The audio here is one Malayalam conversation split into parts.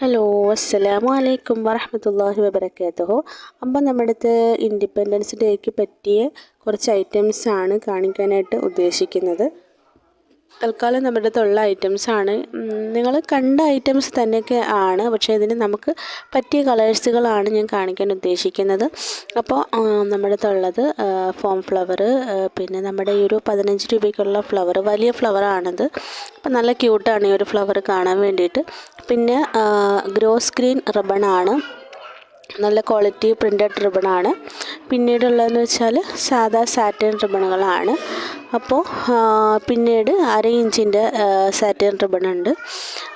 ഹലോ അസ്സലാമു അലൈക്കും വറഹമത്തല്ലാഹി വബറകാതുഹു. അപ്പം നമ്മുടെ അടുത്ത് ഇൻഡിപെൻഡൻസ് ഡേക്ക് പറ്റിയ കുറച്ച് ഐറ്റംസ് ആണ് കാണിക്കാനായിട്ട് ഉദ്ദേശിക്കുന്നത്. തൽക്കാലം നമ്മുടെ അടുത്തുള്ള ഐറ്റംസാണ് നിങ്ങൾ കണ്ട ഐറ്റംസ് തന്നെയൊക്കെ ആണ്. പക്ഷേ ഇതിന് നമുക്ക് പറ്റിയ കളേഴ്സുകളാണ് ഞാൻ കാണിക്കാൻ ഉദ്ദേശിക്കുന്നത്. അപ്പോൾ നമ്മുടെ അടുത്തുള്ളത് ഫോം ഫ്ലവർ പിന്നെ നമ്മുടെ ഈ ഒരു പതിനഞ്ച് രൂപയ്ക്കുള്ള ഫ്ലവർ വലിയ ഫ്ലവറാണിത് അപ്പം നല്ല ക്യൂട്ടാണ് ഈ ഒരു ഫ്ലവർ കാണാൻ വേണ്ടിയിട്ട്. പിന്നെ ഗ്രോ സ്ക്രീൻ റിബണാണ് നല്ല ക്വാളിറ്റി പ്രിന്റഡ് റിബണാണ് പിന്നീടുള്ളതെന്ന് വെച്ചാൽ സാധാ സാറ്റൻ റിബണുകളാണ് അപ്പോൾ പിന്നീട് അര ഇഞ്ചിന്റെ സാറ്റൻ റിബൺ ഉണ്ട്.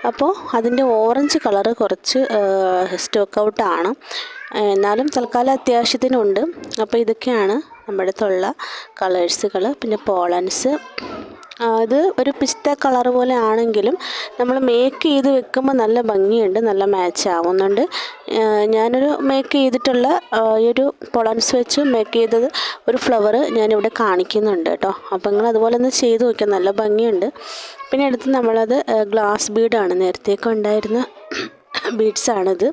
അപ്പോൾ അതിന്റെ ഓറഞ്ച് കളറ് കുറച്ച് സ്റ്റോക്ക് ഔട്ടാണ് എന്നാലും തൽക്കാലം അത്യാവശ്യത്തിനുണ്ട്. അപ്പോൾ ഇതൊക്കെയാണ് നമ്മുടെ അടുത്തുള്ള കളേഴ്സുകൾ പിന്നെ പോളൻസ് അത് ഒരു പിസ്ത കളർ പോലെ ആണെങ്കിലും നമ്മൾ മേക്ക് ചെയ്ത് വെക്കുമ്പോൾ നല്ല ഭംഗിയുണ്ട് നല്ല മാച്ച് ആവുന്നുണ്ട്. ഞാനൊരു മേക്ക് ചെയ്തിട്ടുള്ള ഈ ഒരു പൊളൻസ് വെച്ച് മേക്ക് ചെയ്തത് ഒരു ഫ്ലവർ ഞാനിവിടെ കാണിക്കുന്നുണ്ട് കേട്ടോ. അപ്പോൾ നിങ്ങൾ അതുപോലെ ഒന്ന് ചെയ്ത് നോക്കിയാൽ നല്ല ഭംഗിയുണ്ട്. പിന്നെ അടുത്ത് നമ്മളത് ഗ്ലാസ് ബീഡാണ് നേരത്തേക്ക് ഉണ്ടായിരുന്ന ബീഡ്സാണിത്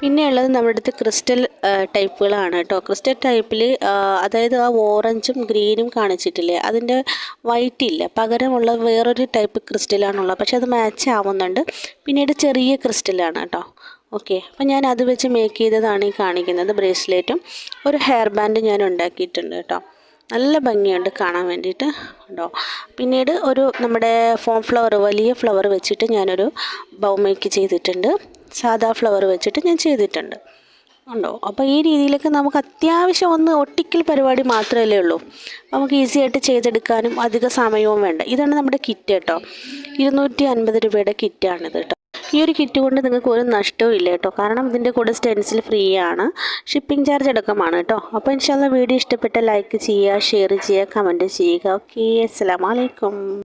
പിന്നെ ഉള്ളത് നമ്മുടെ അടുത്ത് ക്രിസ്റ്റൽ ടൈപ്പുകളാണ് കേട്ടോ. ക്രിസ്റ്റൽ ടൈപ്പിൽ അതായത് ആ ഓറഞ്ചും ഗ്രീനും കാണിച്ചിട്ടില്ലേ? അതിന്റെ വൈറ്റ് ഇല്ല. പകരമുള്ള വേറൊരു ടൈപ്പ് ക്രിസ്റ്റലാണുള്ളത്. പക്ഷേ അത് മാച്ച് ആവുന്നുണ്ട്. പിന്നീട് ചെറിയ ക്രിസ്റ്റലാണ് കേട്ടോ. ഓക്കെ. അപ്പം ഞാൻ അത് വെച്ച് മേക്ക് ചെയ്തതാണ് ഈ കാണിക്കുന്നത് ബ്രേസ്ലെറ്റും. ഒരു ഹെയർ ബാൻഡ് ഞാൻ ഉണ്ടാക്കിയിട്ടുണ്ട് കേട്ടോ. നല്ല ഭംഗിയുണ്ട് കാണാൻ വേണ്ടിയിട്ട് ഉണ്ടോ പിന്നീട് ഒരു നമ്മുടെ ഫോം ഫ്ലവർ വലിയ ഫ്ലവർ വെച്ചിട്ട് ഞാനൊരു ബൗ മേക്ക് ചെയ്തിട്ടുണ്ട്. സാധാ ഫ്ലവർ വെച്ചിട്ട് ഞാൻ ചെയ്തിട്ടുണ്ട്. ഉണ്ടോ? അപ്പോൾ ഈ രീതിയിലൊക്കെ നമുക്ക് അത്യാവശ്യം ഒന്ന് ഒട്ടിക്കൽ പരിപാടി മാത്രമല്ലേ ഉള്ളൂ. നമുക്ക് ഈസി ആയിട്ട് ചെയ്തെടുക്കാനും അധിക സമയവും വേണ്ട. ഇതാണ് നമ്മുടെ കിറ്റ് കേട്ടോ. ഇരുന്നൂറ്റി അൻപത് രൂപയുടെ കിറ്റാണിത് കേട്ടോ. ഈ ഒരു കിറ്റ് കൊണ്ട് നിങ്ങൾക്ക് ഒരു നഷ്ടവും ഇല്ല കേട്ടോ. കാരണം ഇതിന്റെ കൂടെ സ്റ്റെൻസിൽ ഫ്രീ ആണ്. ഷിപ്പിംഗ് ചാർജ് അടക്കമാണ് കേട്ടോ. അപ്പോൾ ഇൻഷാല്ല വീഡിയോ ഇഷ്ടപ്പെട്ട ലൈക്ക് ചെയ്യുക ഷെയർ ചെയ്യുക കമന്റ് ചെയ്യുക. ഓക്കെ അസ്സാം വലൈക്കും